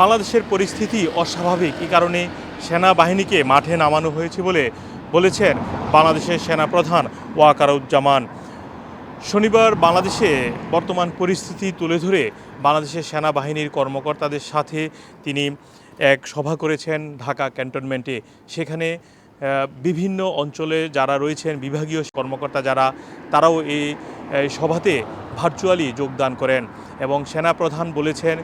বাংলাদেশের পরিস্থিতি অস্বাভাবিক। এই কারণে সেনাবাহিনীকে মাঠে নামানো হয়েছে বলে বলেছেন বাংলাদেশের সেনাপ্রধান ওয়াকারুজ্জামান। শনিবার বাংলাদেশে বর্তমান পরিস্থিতি তুলে ধরে বাংলাদেশের সেনাবাহিনীর কর্মকর্তাদের সাথে তিনি এক সভা করেছেন ঢাকা ক্যান্টনমেন্টে। সেখানে বিভিন্ন অঞ্চলে যারা রয়েছেন, বিভাগীয় কর্মকর্তা যারা, তারাও এই এই সভাতে ভার্চুয়ালি যোগদান করেন এবং সেনাপ্রধান বলেছেন,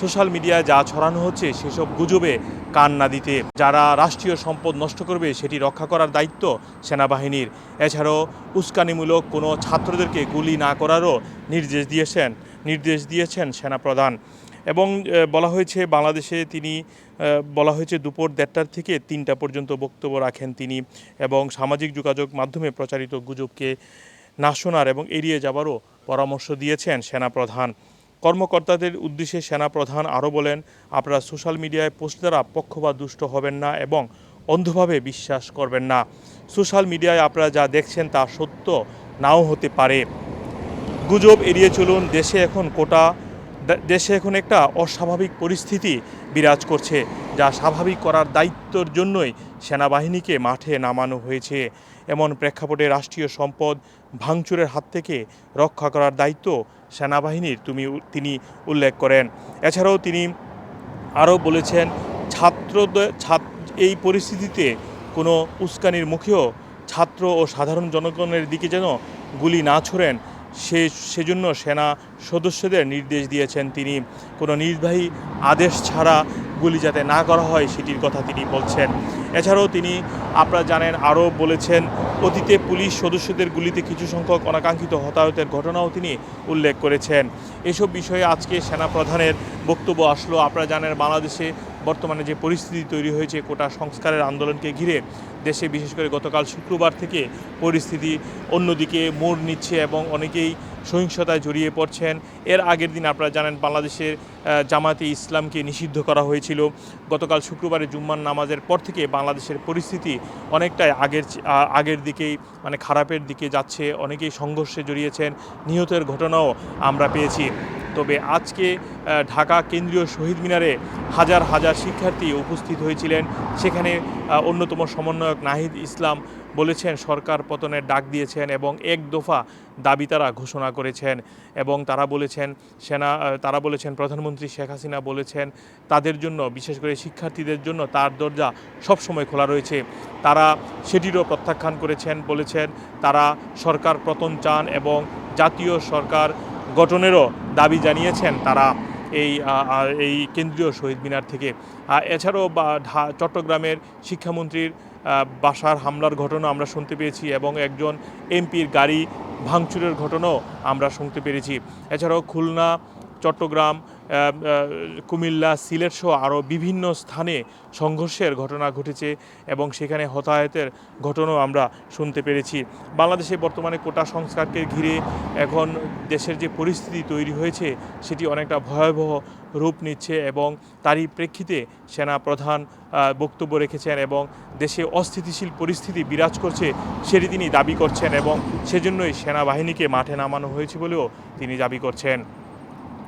সোশ্যাল মিডিয়ায় যা ছড়ানো হচ্ছে সেসব গুজবে কান না দিতে। যারা রাষ্ট্রীয় সম্পদ নষ্ট করবে সেটি রক্ষা করার দায়িত্ব সেনাবাহিনীর। এছাড়াও উস্কানিমূলক কোনো ছাত্রদেরকে গুলি না করারও নির্দেশ দিয়েছেন নির্দেশ দিয়েছেন সেনাপ্রধান। এবং বলা হয়েছে, বাংলাদেশে তিনি বলা হয়েছে, দুপুর দেড়টার থেকে তিনটা পর্যন্ত বক্তব্য রাখেন তিনি এবং সামাজিক যোগাযোগ মাধ্যমে প্রচারিত গুজবকে না শোনার এবং এড়িয়ে যাবারও পরামর্শ দিয়েছেন সেনাপ্রধান। কর্মকর্তাদের উদ্দেশ্যে সেনাপ্রধান আরও বলেন, আপনারা সোশ্যাল মিডিয়ায় পোস্ট দ্বারা পক্ষ বা দুষ্ট হবেন না এবং অন্ধভাবে বিশ্বাস করবেন না। সোশ্যাল মিডিয়ায় আপনারা যা দেখছেন তা সত্য, নাও হতে পারে। গুজব এড়িয়ে চলুন, দেশে এখন কোটা দেশে এখন একটা অস্বাভাবিক পরিস্থিতি বিরাজ করছে। যা স্বাভাবিক করার দায়িত্বর জন্যই সেনাবাহিনীকে মাঠে নামানো হয়েছে। এমন প্রেক্ষাপটে রাষ্ট্রীয় সম্পদ ভাঙচুরের হাত থেকে রক্ষা করার দায়িত্ব সেনাবাহিনীর তুমি তিনি উল্লেখ করেন। এছাড়াও তিনি আরও বলেছেন ছাত্র এই পরিস্থিতিতে কোনো উস্কানির মুখেও ছাত্র ও সাধারণ জনগণের দিকে যেন গুলি না ছোড়েন, সে সেজন্য সেনা সদস্যদের নির্দেশ দিয়েছেন তিনি। কোনো নির্বাহী আদেশ ছাড়া গুলি যাতে না করা হয় সেটির কথা তিনি বলছেন। এছাড়াও তিনি, আপনারা জানেন, আরও বলেছেন, অতীতে পুলিশ সদস্যদের গুলিতে কিছু সংখ্যক অনাকাঙ্ক্ষিত হতাহতের ঘটনাও তিনি উল্লেখ করেছেন। এসব বিষয়ে আজকে সেনাপ্রধানের বক্তব্য আসলো। আপনারা জানেন, বাংলাদেশে বর্তমানে যে পরিস্থিতি তৈরি হয়েছে, কোটা সংস্কারের আন্দোলনকে ঘিরে দেশে বিশেষ করে গতকাল শুক্রবার থেকে পরিস্থিতি অন্যদিকে মোড় নিচ্ছে এবং অনেকেই সহিংসতায় জড়িয়ে পড়ছেন। এর আগের দিন আপনারা জানেন বাংলাদেশের জামাতে ইসলামকে নিষিদ্ধ করা হয়েছিল। গতকাল শুক্রবারে জুম্মান নামাজের পর থেকে বাংলাদেশের পরিস্থিতি অনেকটাই আগের আগের দিকেই মানে খারাপের দিকে যাচ্ছে। অনেকেই সংঘর্ষে জড়িয়েছেন। নিহতের ঘটনাও আমরা পেয়েছি। তবে আজকে ঢাকা কেন্দ্রীয় শহীদ মিনারে হাজার হাজার শিক্ষার্থী উপস্থিত হয়েছিলেন। সেখানে অন্যতম সমন্বয়ক নাহিদ ইসলাম বলেছেন, সরকার পতনের ডাক দিয়েছেন এবং এক দফা দাবি তারা ঘোষণা করেছেন এবং তারা বলেছেন, সেনা তারা বলেছেন, প্রধানমন্ত্রী শেখ হাসিনা বলেছেন, তাদের জন্য, বিশেষ করে শিক্ষার্থীদের জন্য তার দরজা সবসময় খোলা রয়েছে। তারা সেটিরও প্রত্যাখ্যান করেছেন, বলেছেন, তারা সরকার পতন চান এবং জাতীয় সরকার গঠনেরও দাবি জানিয়েছেন তারা এই এই কেন্দ্রীয় শহীদ মিনার থেকে। এছাড়াও চট্টগ্রামের শিক্ষামন্ত্রীর বাসার হামলার ঘটনা আমরা শুনতে পেয়েছি এবং একজন এমপির গাড়ি ভাঙচুরের ঘটনাও আমরা শুনতে পেরেছি। এছাড়াও খুলনা চট্টগ্রাম কুমিল্লা, সিলেট সহ আরও বিভিন্ন স্থানে সংঘর্ষের ঘটনা ঘটেছে এবং সেখানে হতাহতের ঘটনাও আমরা শুনতে পেরেছি। বাংলাদেশে বর্তমানে কোটা সংস্কারকে ঘিরে এখন দেশের যে পরিস্থিতি তৈরি হয়েছে, সেটি অনেকটা ভয়াবহ রূপ নিচ্ছে এবং তারই প্রেক্ষিতে সেনা প্রধান বক্তব্য রেখেছেন এবং দেশে অস্থিতিশীল পরিস্থিতি বিরাজ করছে সেটি তিনি দাবি করছেন এবং সেজন্যই সেনাবাহিনীকে মাঠে নামানো হয়েছে বলেও তিনি দাবি করছেন।